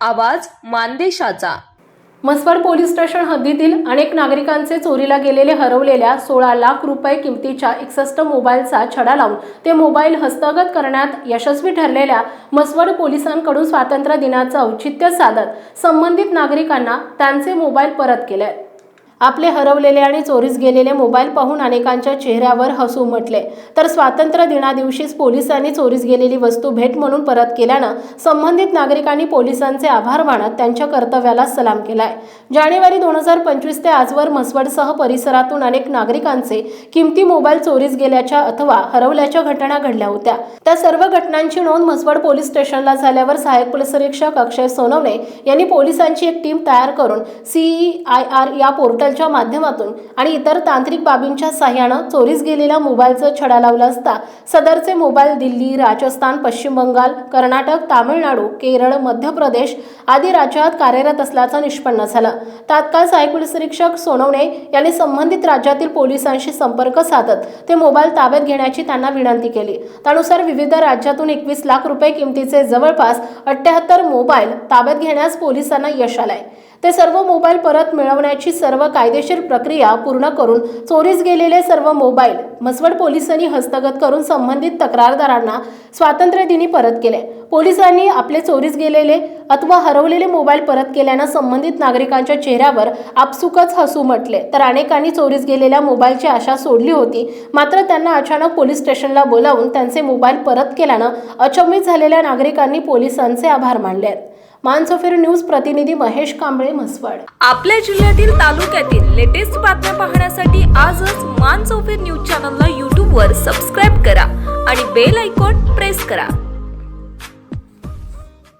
आवाज मानदेशाचा. Mhaswad police station हद्दीतील अनेक नागरिकांचे चोरीला गेलेले हरवलेल्या सोळा लाख रुपये किमतीच्या एकसष्ट मोबाईलचा छडा लावून ते मोबाईल हस्तगत करण्यात यशस्वी ठरलेल्या म्हसवड पोलिसांकडून स्वातंत्र्य दिनाचं औचित्य साधत संबंधित नागरिकांना त्यांचे मोबाईल परत केले. आपले हरवलेले आणि चोरीस गेलेले मोबाईल पाहून अनेकांच्या चेहऱ्यावर हसू उमटले तर स्वातंत्र्य दिनादिवशीच पोलिसांनी चोरीस गेलेली वस्तू भेट म्हणून परत केल्यानं संबंधित नागरिकांनी पोलिसांचे आभार मानत त्यांच्या कर्तव्याला सलाम केलाय. जानेवारी दोन हजार पंचवीस ते आजवर म्हसवडसह परिसरातून अनेक नागरिकांचे किमती मोबाईल चोरीस गेल्याच्या अथवा हरवल्याच्या घटना घडल्या होत्या. त्या सर्व घटनांची नोंद म्हसवड पोलीस स्टेशनला झाल्यावर सहाय्यक पोलीस निरीक्षक अक्षय सोनवणे यांनी पोलिसांची एक टीम तयार करून सीई आय आर या माध्यमातून आणि इतर तांत्रिक बाबींच्या सहाय्यानं चोरीस गेलेल्या मोबाईलचं छडा लावला असता सदरचे मोबाईल दिल्ली राजस्थान पश्चिम बंगाल कर्नाटक तामिळनाडू केरळ मध्य प्रदेश आदी राज्यात कार्यरत असल्याचं निष्पन्न झालं. तात्काळ सहाय्यक पोलीस निरीक्षक सोनवणे यांनी संबंधित राज्यातील पोलिसांशी संपर्क साधत ते मोबाईल ताब्यात घेण्याची त्यांना विनंती केली. त्यानुसार विविध राज्यातून एकवीस लाख रुपये किमतीचे जवळपास अठ्ठ्याहत्तर मोबाईल ताब्यात घेण्यास पोलिसांना यश आलंय. ते सर्व मोबाईल परत मिळवण्याची सर्व कायदेशीर प्रक्रिया पूर्ण करून चोरीस गेलेले सर्व मोबाईल म्हसवड पोलिसांनी हस्तगत करून संबंधित तक्रारदारांना स्वातंत्र्यदिनी परत केले. पोलिसांनी आपले चोरीस गेलेले अथवा हरवलेले मोबाईल परत केल्यानं संबंधित नागरिकांच्या चेहऱ्यावर आपसुकच हसू म्हटले तर अनेकांनी चोरीस गेलेल्या मोबाईलची आशा सोडली होती. मात्र त्यांना अचानक पोलीस स्टेशनला बोलावून त्यांचे मोबाईल परत केल्यानं अचंबित झालेल्या नागरिकांनी पोलिसांचे आभार मानले आहेत. मानसोफेर न्यूज प्रतिनिधी महेश कांबळे म्हसवड. आपल्या जिल्ह्यातील तालुक्यातील लेटेस्ट बातम्या पाहण्यासाठी आजच मान न्यूज चॅनलला यूट्यूबवर सबस्क्राईब करा आणि बेल आयकॉन प्रेस करा.